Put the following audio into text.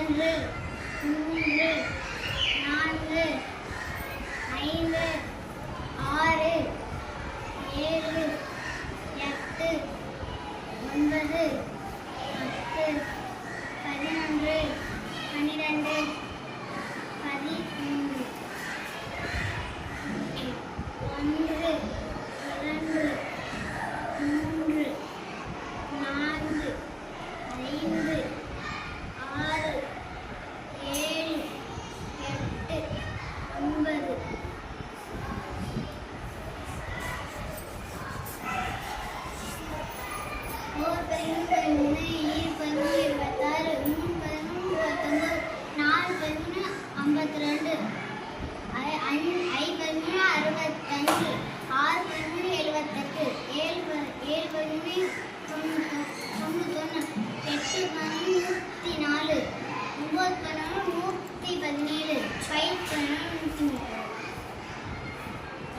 இரண்டு மூன்று நான்கு ஐந்து ஆறு ஏழு எட்டு ஒன்பது பத்து அறுபத்தஞ்சு ஆறு பதிமூணு எழுபத்தெட்டு ஏழு ஏழு பதிமூணு